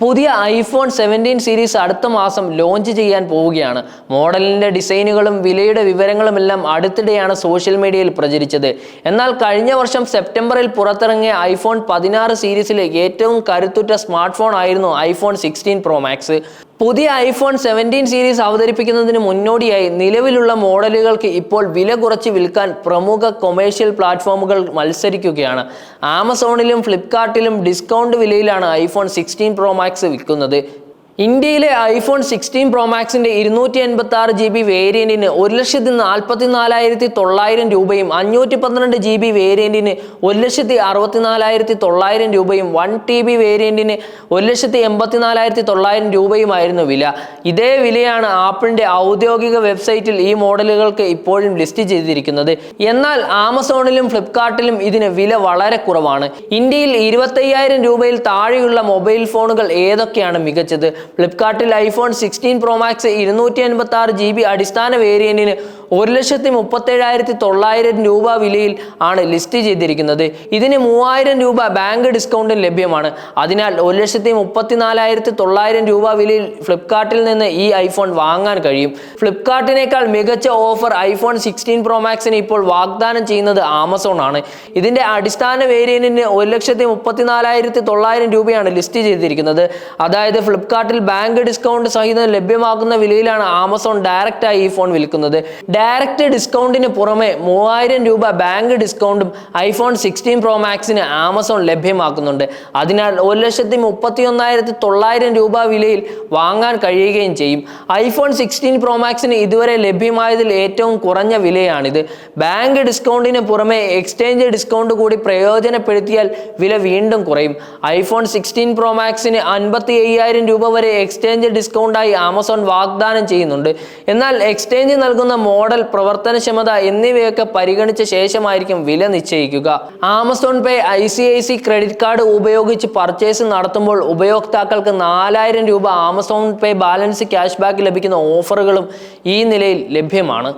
പുതിയ iPhone seventeen series അടുത്ത മാസം ലോഞ്ച് ചെയ്യാൻ പോവുകയാണ്. മോഡലിന്റെ ഡിസൈനുകളും വിലയുടെ വിവരങ്ങളും എല്ലാം അടുത്തിടെയാണ് സോഷ്യൽ മീഡിയയിൽ പ്രചരിച്ചത്. എന്നാൽ കഴിഞ്ഞ വർഷം സെപ്റ്റംബറിൽ പുറത്തിറങ്ങിയ ഐഫോൺ പതിനാറ് സീരീസിലെ ഏറ്റവും കരുത്തുറ്റ സ്മാർട്ട് ഫോൺ ആയിരുന്നു ഐഫോൺ സിക്സ്റ്റീൻ പ്രോ മാക്സ്. പുതിയ ഐഫോൺ സെവന്റീൻ സീരീസ് അവതരിപ്പിക്കുന്നതിന് മുന്നോടിയായി നിലവിലുള്ള മോഡലുകൾക്ക് ഇപ്പോൾ വില കുറച്ച് വിൽക്കാൻ പ്രമുഖ കൊമേഴ്ഷ്യൽ പ്ലാറ്റ്ഫോമുകൾ മത്സരിക്കുകയാണ്. ആമസോണിലും ഫ്ലിപ്കാർട്ടിലും ഡിസ്കൗണ്ട് വിലയിലാണ് ഐഫോൺ സിക്സ്റ്റീൻ പ്രോ മാക്സ് വിൽക്കുന്നത്. ഇന്ത്യയിലെ ഐഫോൺ സിക്സ്റ്റീൻ പ്രോ മാക്സിന്റെ ഇരുന്നൂറ്റി എൺപത്തി ആറ് ജി ബി വേരിയന്റിന് ഒരു ലക്ഷത്തി നാൽപ്പത്തി നാലായിരത്തി തൊള്ളായിരം രൂപയും അഞ്ഞൂറ്റി പന്ത്രണ്ട് ജി ബി വേരിയന്റിന് ഒരു ലക്ഷത്തി അറുപത്തി നാലായിരത്തി തൊള്ളായിരം രൂപയും വൺ ടി ബി വേരിയന്റിന് ഒരു ലക്ഷത്തി എൺപത്തി നാലായിരത്തി തൊള്ളായിരം രൂപയുമായിരുന്നു വില. ഇതേ വിലയാണ് ആപ്പിളിന്റെ ഔദ്യോഗിക വെബ്സൈറ്റിൽ ഈ മോഡലുകൾക്ക് ഇപ്പോഴും ലിസ്റ്റ് ചെയ്തിരിക്കുന്നത്. എന്നാൽ ആമസോണിലും ഫ്ലിപ്കാർട്ടിലും ഇതിന് വില വളരെ കുറവാണ്. ഇന്ത്യയിൽ ഇരുപത്തയ്യായിരം രൂപയിൽ താഴെയുള്ള മൊബൈൽ ഫോണുകൾ ഏതൊക്കെയാണ് മികച്ചത്? ഫ്ലിപ്കാർട്ടിൽ ഐഫോൺ സിക്സ്റ്റീൻ പ്രോ മാക്സ് ഇരുന്നൂറ്റി എൺപത്തി ആറ് ജി ബി അടിസ്ഥാന വേരിയന്റിന് ഒരു ലക്ഷത്തി മുപ്പത്തേഴായിരത്തി തൊള്ളായിരം രൂപ വിലയിൽ ആണ് ലിസ്റ്റ് ചെയ്തിരിക്കുന്നത്. ഇതിന് മൂവായിരം രൂപ ബാങ്ക് ഡിസ്കൗണ്ടും ലഭ്യമാണ്. അതിനാൽ ഒരു ലക്ഷത്തി മുപ്പത്തിനാലായിരത്തി തൊള്ളായിരം രൂപ വിലയിൽ ഫ്ലിപ്കാർട്ടിൽ നിന്ന് ഈ ഐഫോൺ വാങ്ങാൻ കഴിയും. ഫ്ലിപ്കാർട്ടിനേക്കാൾ മികച്ച ഓഫർ ഐഫോൺ സിക്സ്റ്റീൻ പ്രോ മാക്സിന് ഇപ്പോൾ വാഗ്ദാനം ചെയ്യുന്നത് ആമസോൺ ആണ്. ഇതിന്റെ അടിസ്ഥാന വേരിയന്റിന് ഒരു ലക്ഷത്തി മുപ്പത്തിനാലായിരത്തി തൊള്ളായിരം രൂപയാണ് ലിസ്റ്റ് ചെയ്തിരിക്കുന്നത്. അതായത് ഫ്ലിപ്കാർട്ടിൽ ബാങ്ക് ഡിസ്കൗണ്ട് സഹിതം ലഭ്യമാക്കുന്ന വിലയിലാണ് ആമസോൺ ഡയറക്റ്റായി ഈ ഫോൺ വിൽക്കുന്നത്. ഡയറക്റ്റ് ഡിസ്കൗണ്ടിന് പുറമെ മൂവായിരം രൂപ ബാങ്ക് ഡിസ്കൗണ്ടും ഐഫോൺ സിക്സ്റ്റീൻ പ്രോ മാക്സിന് ആമസോൺ ലഭ്യമാക്കുന്നുണ്ട്. അതിനാൽ ഒരു ലക്ഷത്തി മുപ്പത്തി ഒന്നായിരത്തി തൊള്ളായിരം രൂപ വിലയിൽ വാങ്ങാൻ കഴിയുകയും ചെയ്യും. ഐഫോൺ സിക്സ്റ്റീൻ പ്രോ മാക്സിന് ഇതുവരെ ലഭ്യമായതിൽ ഏറ്റവും കുറഞ്ഞ വിലയാണിത്. ബാങ്ക് ഡിസ്കൗണ്ടിന് പുറമെ എക്സ്ചേഞ്ച് ഡിസ്കൗണ്ട് കൂടി പ്രയോജനപ്പെടുത്തിയാൽ വില വീണ്ടും കുറയും. ഐഫോൺ സിക്സ്റ്റീൻ പ്രോ മാക്സിന് അൻപത്തി അയ്യായിരം രൂപ വരെ എക്സ്ചേഞ്ച് ഡിസ്കൗണ്ടായി ആമസോൺ വാഗ്ദാനം ചെയ്യുന്നുണ്ട്. എന്നാൽ എക്സ്ചേഞ്ച് നൽകുന്ന മോഡൽ പ്രവർത്തനക്ഷമത എന്നിവയൊക്കെ പരിഗണിച്ച ശേഷമായിരിക്കും വില നിശ്ചയിക്കുക. Amazon pay I C I C credit card ഉപയോഗിച്ച് പർച്ചേസ് നടത്തുമ്പോൾ ഉപയോക്താക്കൾക്ക് നാലായിരം രൂപ Amazon pay balance cash back ലഭിക്കുന്ന ഓഫറുകളും ഈ നിലയിൽ ലഭ്യമാണ്.